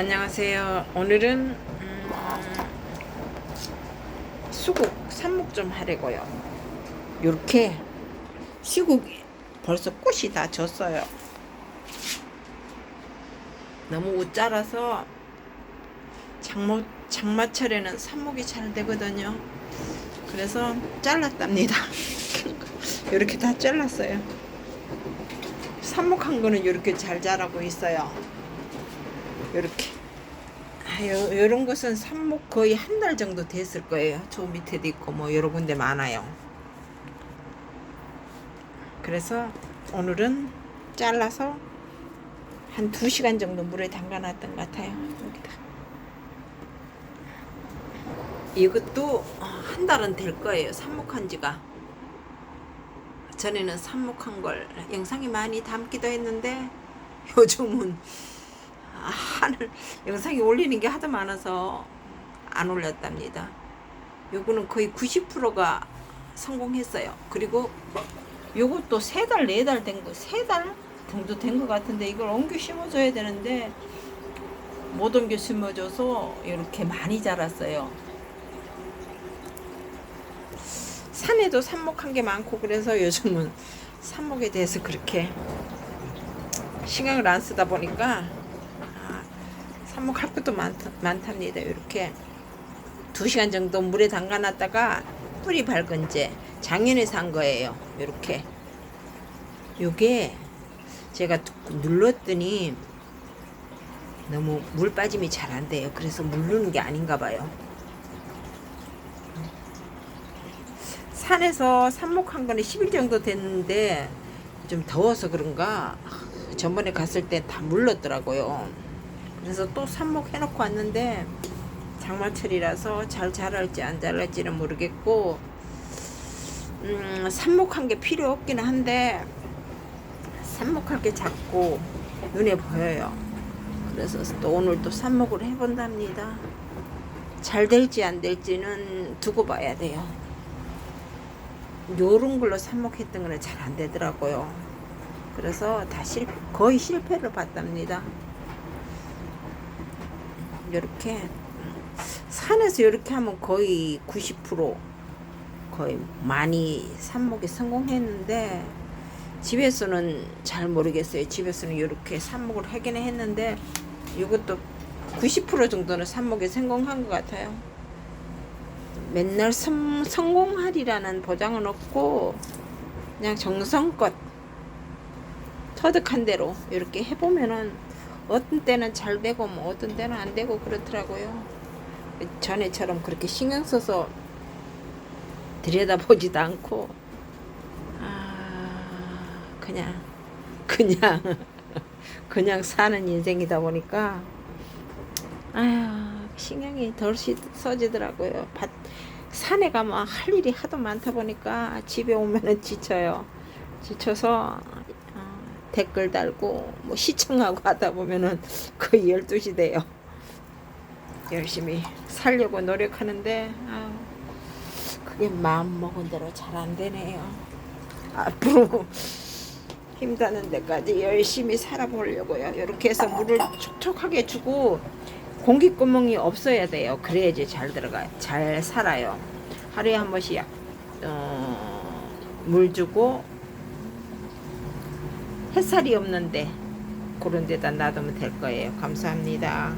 안녕하세요. 오늘은 음, 수국 삽목 좀 하려고요. 요렇게 시국이 벌써 꽃이 다 졌어요. 너무 웃자라서 장모, 장마철에는 삽목이 잘 되거든요. 그래서 잘랐답니다. 이렇게 다 잘랐어요. 삽목한 거는 이렇게 잘 자라고 있어요. 요렇게. 아, 요, 요런 것은 삽목 거의 한 달 정도 됐을 거예요. 저 밑에도 있고 뭐 여러 군데 많아요. 그래서 오늘은 잘라서 한 2시간 정도 물에 담가 놨던 것 같아요. 여기다. 이것도 어, 한 달은 될 거예요. 삽목한 지가. 전에는 삽목한 걸 영상이 많이 담기도 했는데 요즘은 하늘 영상이 올리는 게 하도 많아서 안 올렸답니다. 요거는 거의 90%가 성공했어요. 그리고 요것도 세 달, 네 달 된 거, 세 달 정도 된 것 같은데 이걸 옮겨 심어줘야 되는데 못 옮겨 심어줘서 이렇게 많이 자랐어요. 산에도 삽목한 게 많고 그래서 요즘은 삽목에 대해서 그렇게 신경을 안 쓰다 보니까 삽목할 것도 많, 많답니다. 이렇게 두 시간 정도 물에 담가 놨다가 뿌리 밝은 제 작년에 산 거예요. 이렇게 요게 제가 눌렀더니 너무 물 빠짐이 잘 안 돼요. 그래서 물르는 게 아닌가 봐요. 산에서 삽목한 거는 10일 정도 됐는데 좀 더워서 그런가 전번에 갔을 때 다 물렀더라고요. 그래서 또 삽목 해놓고 왔는데 장마철이라서 잘 자랄지 안 자랄지는 모르겠고 음, 삽목한 게 필요 없기는 한데 삽목할 게 자꾸 눈에 보여요. 그래서 또 오늘 또 삽목을 해본답니다. 잘 될지 안 될지는 두고 봐야 돼요. 요런 걸로 삽목했던 거는 잘 안 되더라고요. 그래서 다 실, 거의 실패를 봤답니다. 이렇게 산에서 이렇게 하면 거의 90% 거의 많이 삽목에 성공했는데 집에서는 잘 모르겠어요. 집에서는 이렇게 삽목을 하긴 했는데 이것도 90% 정도는 삽목에 성공한 것 같아요. 맨날 성, 성공하리라는 보장은 없고 그냥 정성껏 터득한 대로 이렇게 해보면은 어떤 때는 잘 되고 뭐 어떤 때는 안 되고 그렇더라고요. 전에처럼 그렇게 신경 써서 들여다보지도 않고 아 그냥 그냥 그냥 사는 인생이다 보니까 아휴 신경이 덜 시- 써지더라고요. 밭, 산에 가면 할 일이 하도 많다 보니까 집에 오면은 지쳐요. 지쳐서 어, 댓글 달고 뭐 시청하고 하다 보면은 거의 12시 돼요. 열심히 살려고 노력하는데 아, 그게 마음 먹은 대로 잘 안 되네요. 앞으로 힘드는 데까지 열심히 살아보려고요. 이렇게 해서 물을 촉촉하게 주고 공기 구멍이 없어야 돼요. 그래야지 잘 들어가요. 잘 살아요. 하루에 한 번씩 약, 어, 물 주고 햇살이 없는데 그런 데다 놔두면 될 거예요. 감사합니다.